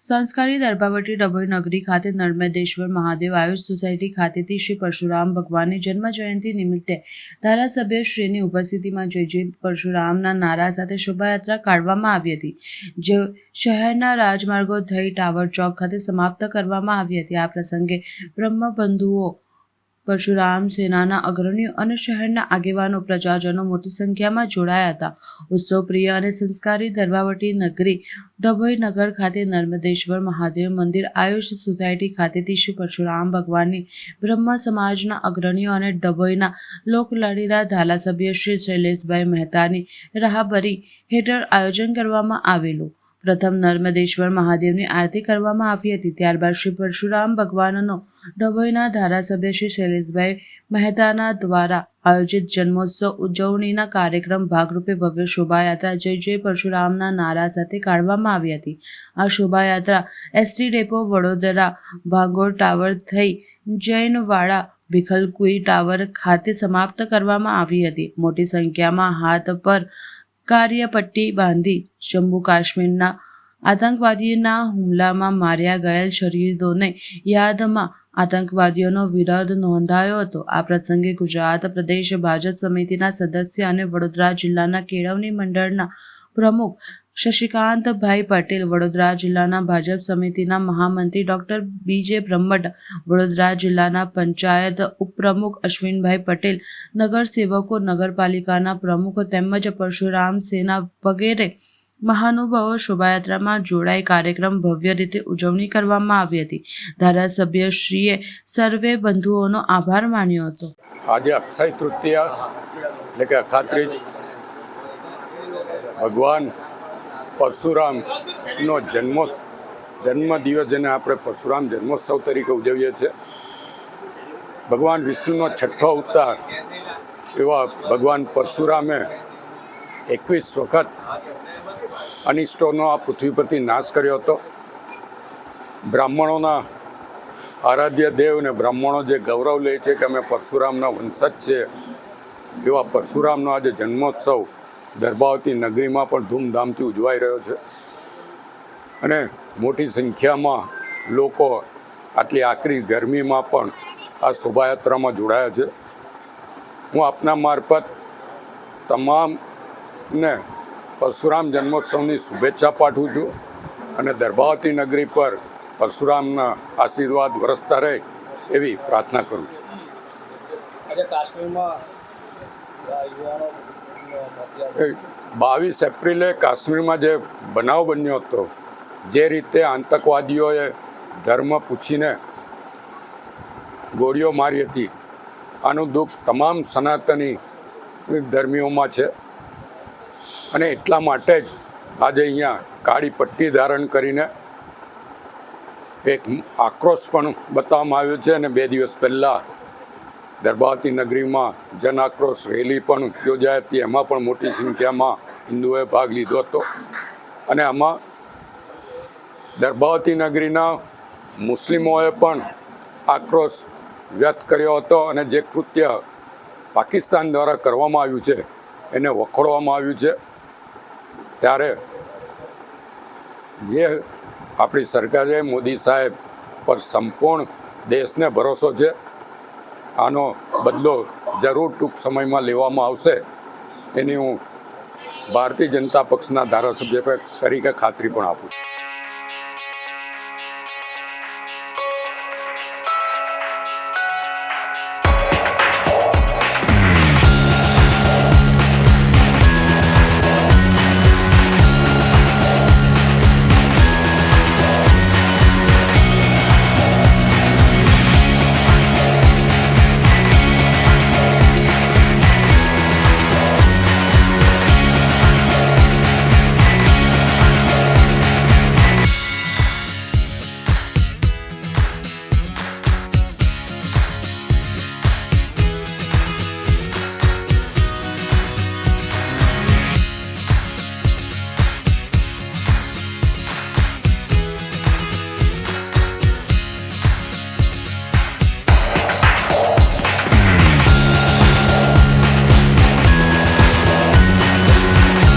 સંસ્કારી દરબાવટી ડભોઈ નગરી ખાતે નર્મદેશ્વર મહાદેવ આયુષ સોસાયટી ખાતેથી શ્રી પરશુરામ ભગવાનની જન્મ જયંતિ નિમિત્તે ધારાસભ્ય શ્રીની ઉપસ્થિતિમાં જય જય પરશુરામના નારા સાથે શોભાયાત્રા કાઢવામાં આવી હતી, જે શહેરના રાજમાર્ગો થઈ ટાવર ચોક ખાતે સમાપ્ત કરવામાં આવી હતી. આ પ્રસંગે બ્રહ્મબંધુઓ પરશુરામ સેનાના અગ્રણીઓ અને શહેરના આગેવાનો પ્રજાજનો મોટી સંખ્યામાં જોડાયા હતા. ઉત્સવ પ્રિય અને સંસ્કારી દરબાવટી નગરી ડભોઈ નગર ખાતે નર્મદેશ્વર મહાદેવ મંદિર આયુષ સોસાયટી ખાતેથી શ્રી પરશુરામ ભગવાનની બ્રહ્મ સમાજના અગ્રણીઓ અને ડભોઈના લોકલાડીલા ધારાસભ્ય શ્રી શૈલેષભાઈ મહેતાની રાહબરી હેઠળ આયોજન કરવામાં આવેલું. પ્રથમ નર્મદેશ્વર મહાદેવની આરતી કરવામાં આવી હતી. ત્યારબાદ શ્રી પરશુરામ ભગવાનનો ડભોઈના ધારાસભ્ય શ્રી શૈલેષભાઈ મહેતાના દ્વારા આયોજિત જન્મોત્સવ ઉજવણીના કાર્યક્રમ ભાગરૂપે ભવ્ય શોભાયાત્રા જય જય પરશુરામના નારા સાથે કાઢવામાં આવી હતી. આ શોભાયાત્રા એસટી ડેપો વડોદરા ભાંગોળ ટાવર થઈ જૈનવાડા ભીખલકુઈ ટાવર ખાતે સમાપ્ત કરવામાં આવી હતી. મોટી સંખ્યામાં હાથ પર કાર્યપટ્ટી બાંધી જમ્મુ કાશ્મીરના આતંકવાદીના હુમલામાં માર્યા ગયેલ શહીદોને યાદમાં આતંકવાદીઓનો વિરોધ નોંધાયો હતો. આ પ્રસંગે ગુજરાત પ્રદેશ ભાજપ સમિતિના સદસ્ય અને વડોદરા જિલ્લાના કેળવણી મંડળના પ્રમુખ શશિકાંતભાઈ પટેલ વડોદરા જિલ્લાના ભાજપ સમિતિના મહામંત્રી ડોક્ટર બીજે બ્રહ્મટ વડોદરા જિલ્લાના પંચાયત ઉપપ્રમુખ અશ્વિનભાઈ પટેલ નગરસેવકો નગરપાલિકાના પ્રમુખો તેમજ પરશુરામ સેના વગેરે મહાનુભાવો શોભાયાત્રામાં જોડાઈ કાર્યક્રમ ભવ્ય રીતે ઉજવણી કરવામાં આવી હતી. ધારાસભ્યશ્રીએ સર્વે બંધુઓનો આભાર માન્યો હતો. આજે અક્ષય તૃતીયા, એટલે કે ભગવાન પરશુરામનો જન્મો જન્મદિવસ જેને આપણે પરશુરામ જન્મોત્સવ તરીકે ઉજવીએ છીએ. ભગવાન વિષ્ણુનો છઠ્ઠો અવતાર એવા ભગવાન પરશુરામે એકવીસ વખત અનિષ્ટોનો આ પૃથ્વી પરથી નાશ કર્યો હતો. બ્રાહ્મણોના આરાધ્ય દેવ અને બ્રાહ્મણો જે ગૌરવ લે છે કે અમે પરશુરામના વંશજ છે એવા પરશુરામનો આજે જન્મોત્સવ દર્ભાવતી નગરીમાં પણ ધૂમધામથી ઉજવાઈ રહ્યો છે. અને મોટી સંખ્યામાં લોકો આટલી આકરી ગરમીમાં પણ આ શોભાયાત્રામાં જોડાયા છે. હું આપના મારફત તમામને પરશુરામ જન્મોત્સવની શુભેચ્છા પાઠવું છું અને દર્ભાવતી નગરી પર પરશુરામના આશીર્વાદ વરસતા રહે એવી પ્રાર્થના કરું છું. આજે કાશ્મીરમાં યુવાનો બાવીસ એપ્રિલે કાશ્મીરમાં જે બનાવ બન્યો હતો, જે રીતે આતંકવાદીઓએ ધર્મ પૂછીને ગોળીઓ મારી હતી, આનું દુઃખ તમામ સનાતની ધર્મીઓમાં છે. અને એટલા માટે જ આજે અહીંયા કાળી પટ્ટી ધારણ કરીને એક આક્રોશ પણ બતાવવામાં આવ્યો છે અને બે દિવસ પહેલાં દરબાવતી નગરીમાં જન આક્રોશ રેલી પણ યોજાઈ હતી. એમાં પણ મોટી સંખ્યામાં હિન્દુઓએ ભાગ લીધો હતો. અને આમાં દરબાવતી નગરીના મુસ્લિમોએ પણ આક્રોશ વ્યક્ત કર્યો હતો અને જે કૃત્ય પાકિસ્તાન દ્વારા કરવામાં આવ્યું છે, એને વખોડવામાં આવ્યું છે. ત્યારે જે આપણી સરકારે મોદી સાહેબ પર સંપૂર્ણ દેશને ભરોસો છે. આનો બદલો જરૂર ટૂંક સમયમાં લેવામાં આવશે. એની હું ભારતીય જનતા પક્ષના ધારાસભ્ય તરીકે ખાતરી પણ આપું છું.